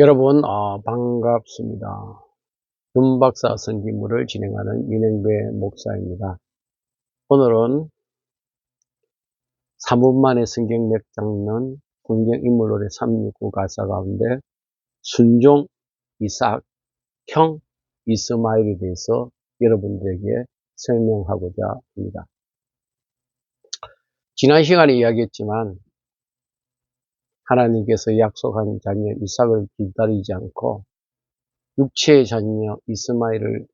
여러분, 아, 반갑습니다. 윤박사 성기물을 진행하는 윤행배 목사입니다. 오늘은 3분 만에 성경 몇 장면 성경 인물놀이 369 가사 가운데 순종 이삭 형 이스마일에 대해서 여러분들에게 설명하고자 합니다. 지난 시간에 이야기했지만 하나님께서 약속한 자녀 이삭을 기다리지 않고 육체의 자녀 이스마엘을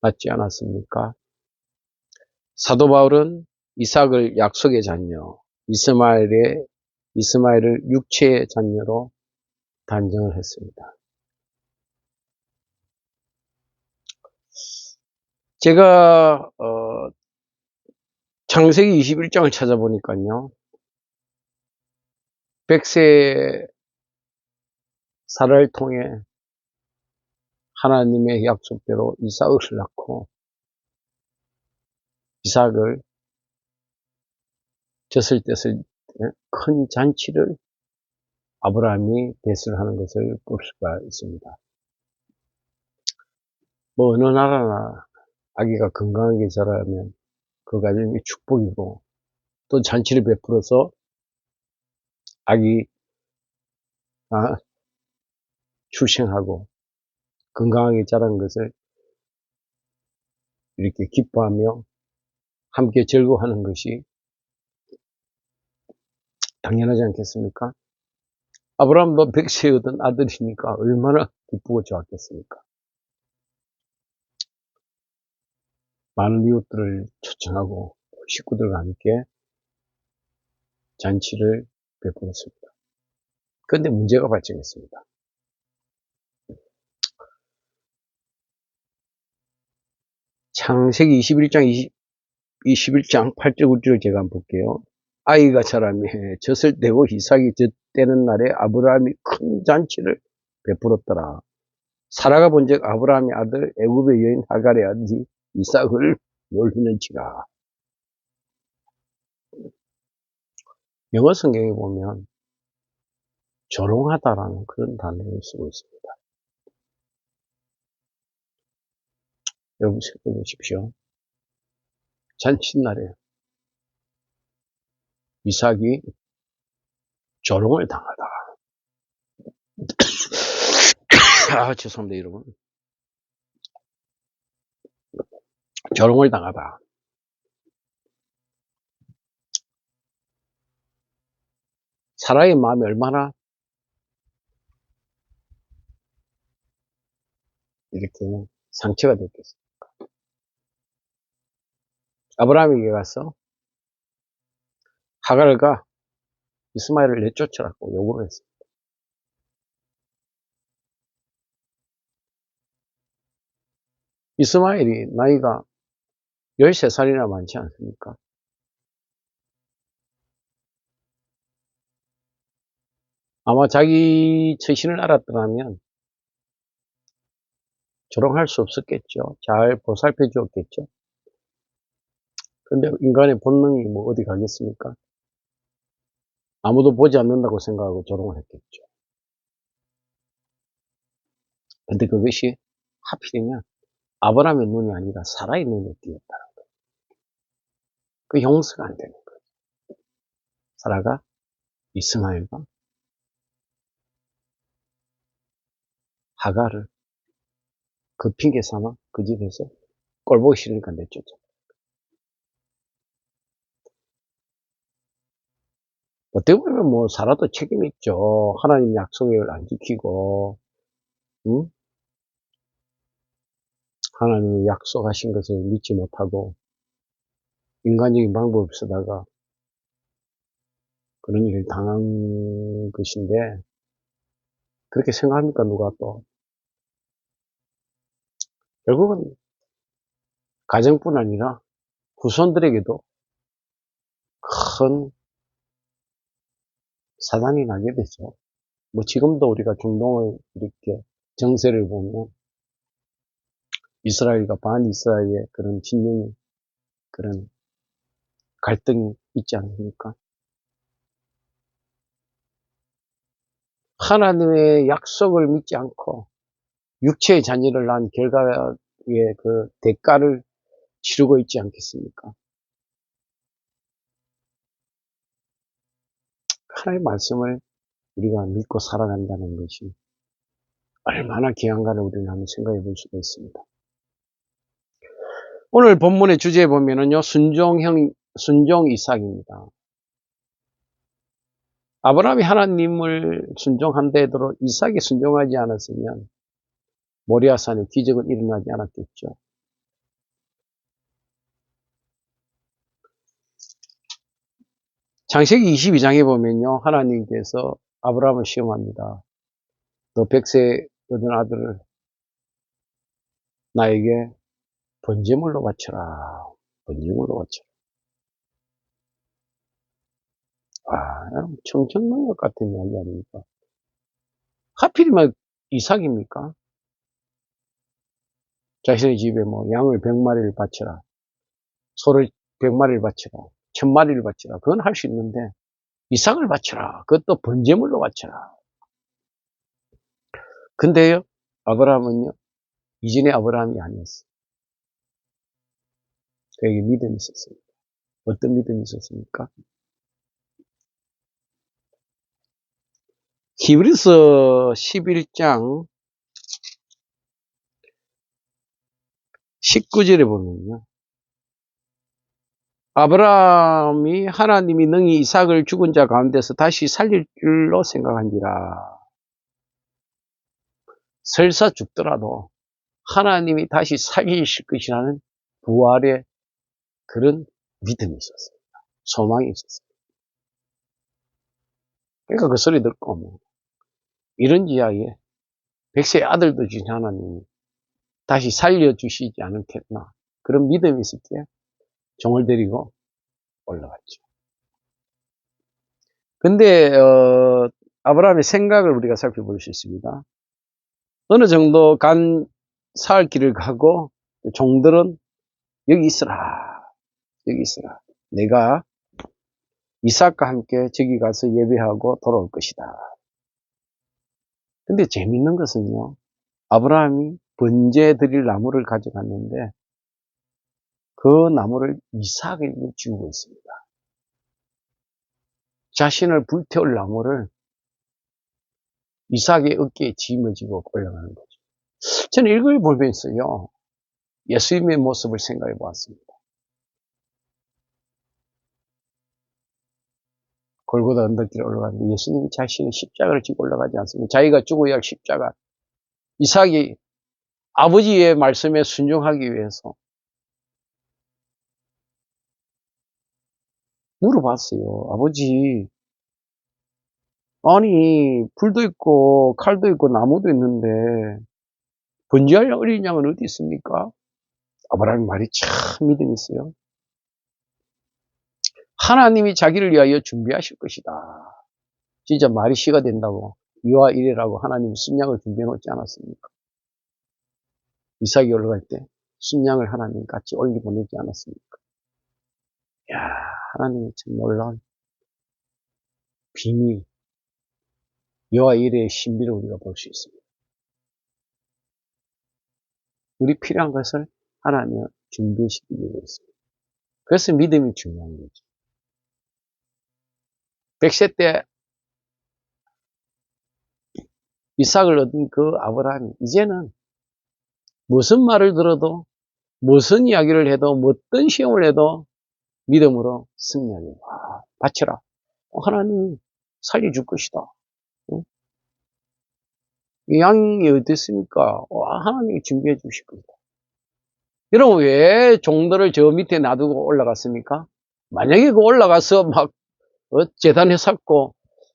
낳지 않았습니까? 사도 바울은 이삭을 약속의 자녀, 이스마엘의 이스마엘을 육체의 자녀로 단정을 했습니다. 제가 어, 창세기 21장을 찾아보니까요. 백세 사를 통해 하나님의 약속대로 이삭을 낳고 이삭을 졌을 때큰 잔치를 아브라함이 배설 하는 것을 볼 수가 있습니다. 뭐 어느 나라나 아기가 건강하게 자라면 그 가정이 축복이고 또 잔치를 베풀어서 아기 아, 출생하고 건강하게 자란 것을 이렇게 기뻐하며 함께 즐거워하는 것이 당연하지 않겠습니까? 아브라함도 얻은 아들이니까 얼마나 기쁘고 좋았겠습니까? 많은 이웃들을 초청하고 식구들과 함께 잔치를 베풀었습니다. 그런데 문제가 발생했습니다. 창세기 21장 20, 21장 8절 9절을 제가 한번 볼게요. 아이가 자라며 젖을 떼고 이삭이 젖대는 날에 아브라함이 큰 잔치를 베풀었더라. 사라가 본즉 아브라함의 아들 애굽의 여인 하갈의 아들 이삭을 놀리는지라. 영어 성경에 보면 조롱하다라는 그런 단어를 쓰고 있습니다. 여러분 생각해 보십시오. 잔칫날에 이삭이 조롱을 당하다. 아, 죄송합니다, 여러분. 조롱을 당하다. 사라의 마음이 얼마나 이렇게 상처가 됐겠습니까? 아브라함에게 가서 하갈과 이스마엘을 내쫓으라고 요구를 했습니다. 이스마엘이 나이가 13살이나 많지 않습니까? 아마 자기 처신을 알았더라면 조롱할 수 없었겠죠. 잘 보살펴 주었겠죠. 근데 인간의 본능이 뭐 어디 가겠습니까? 아무도 보지 않는다고 생각하고 조롱을 했겠죠. 근데 그것이 하필이면 아브라함의 눈이 아니라 사라의 눈에 띄었다는 거예요. 그 용서가 안 되는 거예요. 사라가 이스마엘과 하가를 그 핑계 삼아 그 집에서 꼴보기 싫으니까 내쫓아. 어떻게 보면 뭐 살아도 책임 있죠. 하나님 약속을 안 지키고, 응? 하나님이 약속하신 것을 믿지 못하고 인간적인 방법을 쓰다가 그런 일을 당한 것인데 그렇게 생각합니까 누가 또 결국은 가정뿐 아니라 후손들에게도 큰 사단이 나게 되죠. 뭐 지금도 우리가 중동을 이렇게 정세를 보면 이스라엘과 반이스라엘의 그런 진영이 그런 갈등이 있지 않습니까? 하나님의 약속을 믿지 않고 육체의 자녀를 낳은 결과의 그 대가를 치르고 있지 않겠습니까? 하나님의 말씀을 우리가 믿고 살아간다는 것이 얼마나 귀한가를 우리는 한번 생각해 볼 수가 있습니다. 오늘 본문의 주제에 보면은요, 순종형, 순종 이삭입니다. 아브라함이 하나님을 순종한 데도 이삭이 순종하지 않았으면 모리아산에 기적은 일어나지 않았겠죠. 창세기 22장에 보면요, 하나님께서 아브라함을 시험합니다. 너 백세 얻은 아들을 나에게 번제물로 바쳐라. 번제물로 바쳐라. 아, 청천망력 같은 이야기 아닙니까? 하필이면 이삭입니까? 자신의 집에 뭐 양을 100마리를 바쳐라. 소를 100마리를 바쳐라. 1000마리를 바쳐라. 그건 할 수 있는데 이삭을 바쳐라. 그것도 번제물로 바쳐라. 근데요, 아브라함은요, 이전의 아브라함이 아니었어요. 그에게 믿음이 있었습니다. 어떤 믿음이 있었습니까? 히브리서 11장 19절에 보면요. 아브라함이 하나님이 능히 이삭을 죽은 자 가운데서 다시 살릴 줄로 생각한지라. 설사 죽더라도 하나님이 다시 살리실 것이라는 부활의 그런 믿음이 있었습니다. 소망이 있었습니다. 그러니까 그 소리 듣고 뭐 이런 이야기에 백세의 아들도 주신 하나님이 다시 살려주시지 않겠나 그런 믿음이 있었기에 종을 데리고 올라갔죠. 근데 어, 아브라함의 생각을 우리가 살펴볼 수 있습니다. 어느 정도 간 사흘 길을 가고 종들은 여기 있으라 여기 있으라 내가 이삭과 함께 저기 가서 예배하고 돌아올 것이다. 근데 재밌는 것은요. 아브라함이 번제 드릴 나무를 가져갔는데 그 나무를 이삭에게 주고 있습니다. 자신을 불태울 나무를 이삭의 어깨에 짊어지고 올라가는 거죠. 저는 이걸 보면서요. 예수님의 모습을 생각해 보았습니다. 골고다 언덕길에 올라가는데 예수님이 자신의 십자가를 지고 올라가지 않습니다. 자기가 죽어야 할 십자가. 이삭이 아버지의 말씀에 순종하기 위해서 물어봤어요. 아버지, 아니, 불도 있고, 칼도 있고, 나무도 있는데, 번지할 어린 양은 어디 있습니까? 아브라함 말이 참 믿음이 있어요. 하나님이 자기를 위하여 준비하실 것이다. 진짜 말이 시가 된다고, 이와 이래라고 하나님이 순양을 준비해 놓지 않았습니까? 이삭이 올라갈 때 순양을 하나님 같이 올리 보내지 않았습니까? 야 하나님이 참 놀라운 비밀, 여호와 이레의 신비를 우리가 볼 수 있습니다. 우리 필요한 것을 하나님 준비시키기 위해서. 그래서 믿음이 중요한 거죠. 백세 때 이삭을 얻은 그 아브라함이 이제는 무슨 말을 들어도 무슨 이야기를 해도 어떤 시험을 해도 믿음으로 승리하게. 어, 하나님이 살려줄 것이다. 응? 양이 어땠습니까? 와, 하나님이 준비해 주실 겁니다. 여러분 왜 종들을 저 밑에 놔두고 올라갔습니까? 만약에 그 올라가서 막 어, 재단에 샀고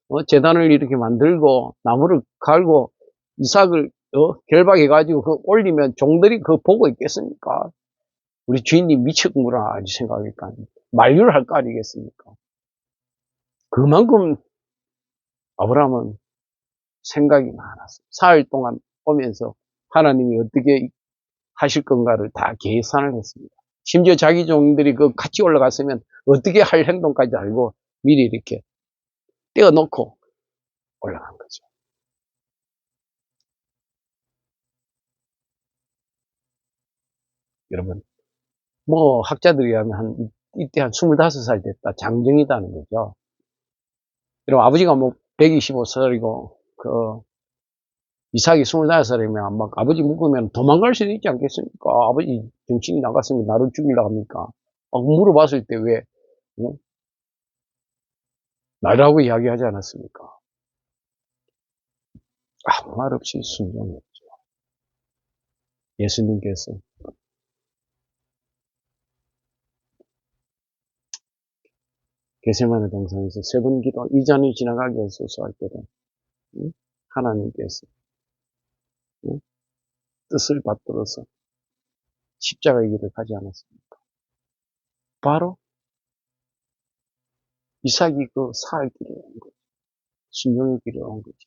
어, 재단을 이렇게 만들고 나무를 갈고 이삭을 어, 결박해가지고 그 올리면 종들이 그거 보고 있겠습니까? 우리 주인님 미쳤구나 아주 생각하니까 만류를 할 거 아니겠습니까? 그만큼 아브라함은 생각이 많았어요. 사흘 동안 오면서 하나님이 어떻게 하실 건가를 다 계산을 했습니다. 심지어 자기 종들이 그 같이 올라갔으면 어떻게 할 행동까지 알고 미리 이렇게 떼어놓고 올라간 거죠. 여러분. 뭐, 학자들이 하면 한, 이- 이때 한 25살 됐다. 장정이다는 거죠. 여러분, 아버지가 뭐, 125살이고, 그, 이삭이 25살이면 막 아버지 묶으면 도망갈 수도 있지 않겠습니까? 아버지 정신이 나갔으면 나를 죽이려고 합니까? 막 물어봤을 때 왜, 어? 나라고 이야기하지 않았습니까? 아무 말 없이 순종했죠. 예수님께서 게세마네 동산에서 세번 기도 이 잔이 지나가게 해소서 할 때는 응? 하나님께서 응? 뜻을 받들어서 십자가의 길을 가지 않았습니까? 바로 이삭이 그 사할 길에 온 거죠. 순종의 길에 온 거죠.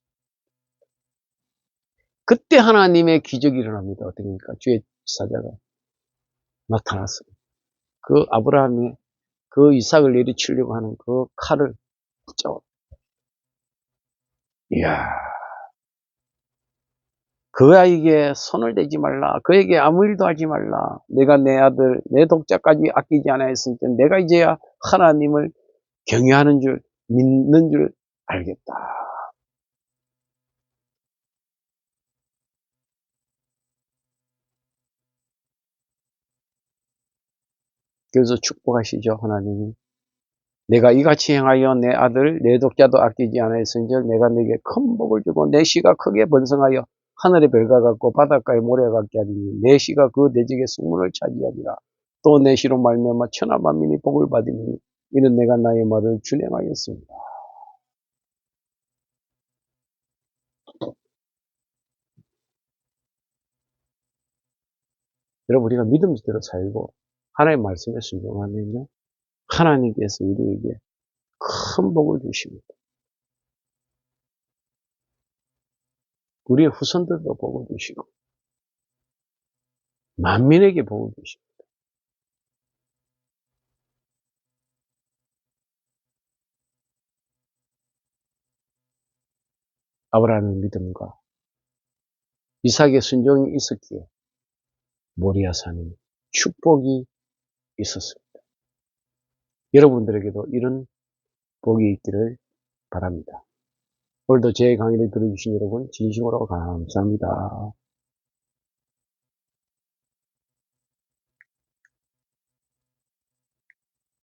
그때 하나님의 기적이 일어납니다. 어떻습니까? 주의 사자가 나타났어요. 그 아브라함이 그 이삭을 내리치려고 하는 그 칼을 붙잡아. 이야. 그 아이에게 손을 대지 말라. 그에게 아무 일도 하지 말라. 내가 내 아들, 내 독자까지 아끼지 않았을 때 내가 이제야 하나님을 경외하는 줄, 믿는 줄 알겠다. 그래서 축복하시죠, 하나님이. 내가 이같이 행하여 내 아들, 내 독자도 아끼지 않았은즉 내가 내게 큰 복을 주고 내 씨가 크게 번성하여 하늘의 별과 같고 바닷가의 모래와 같게 하리니 내 씨가 그 대적의 승문을 차지하리라. 또 내 씨로 말미암아 천하 만민이 복을 받으니 이는 내가 나의 말을 준행하였습니다. 여러분 우리가 믿음대로 살고 하나님의 말씀에 순종하면요 하나님께서 우리에게 큰 복을 주십니다. 우리의 후손들도 복을 주시고 만민에게 복을 주십니다. 아브라함의 믿음과 이삭의 순종이 있었기에 모리아산에 축복이 있었습니다. 여러분들에게도 이런 복이 있기를 바랍니다. 오늘도 제 강의를 들어주신 여러분 진심으로 감사합니다.